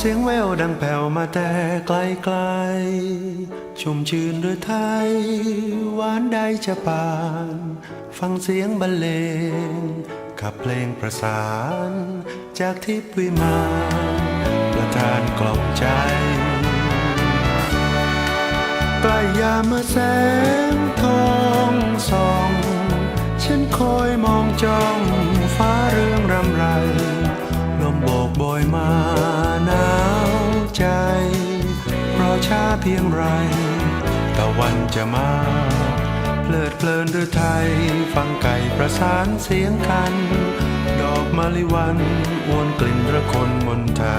เสียงแววดังแผ่วมาแต่ไกลไกลๆชุ่มชื่นหรือไทยหวานใดจะปาน ฟังเสียงบรรเลงขับเพลงประสาน จากทิพย์วิมานประทานกล่อมใจ ใกล้ยามเมื่อแสงทองส่อง ฉันคอยมองจ้อง ช้าเพียงไร ตะวันจะมา เพลิดเพลินหรือไทย ฟังไก่ประสานเสียงกัน ดอกมะลิวันอวนกลิ่นระคนมนทา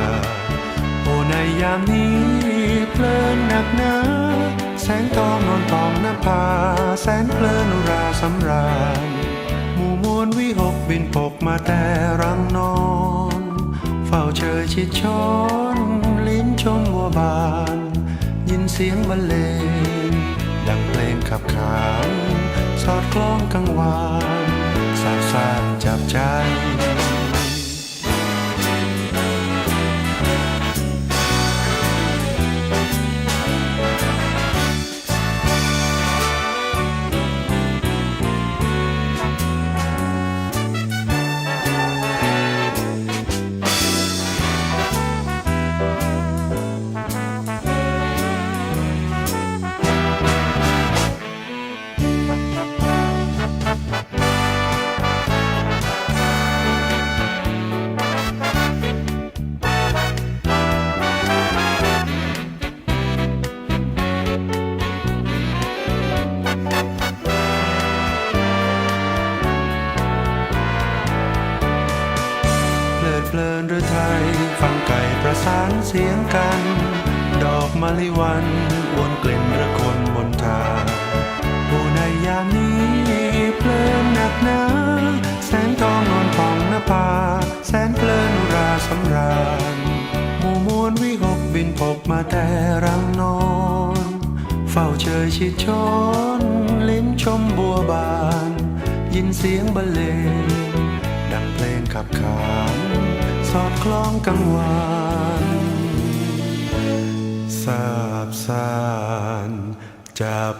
โอในยามนี้เพลินหนักหนาแสงทองนอนทองนภาแสนเพลินราสำราญหมู่มวลวิหกบินปกมาแต่รังนอน เฝ้าเชยชิดช้อน ลิ้นชมบัวบาน สียงบรรเลงดังเพลงขับขานสอดคล้องกังวานสาบสาว ดเพลินหรือไทย ฟังไก่ประสานเสียงกัน ดอกมะลิวันวนกลิ่นระคนบนทางผู้ในยามนี้เพลินหนักหนาแสงทองนอนผ่องนภาแสนเพลินอุราสำราญหมู่มวลวิหกบินพบมาแต่รังนอน เฝ้าเชยชิดชน ลิ้มชมบัวบาน ยินเสียงบรรเลงดังเพลงขับขาน สอดคล้องกังวานสาบสานจับ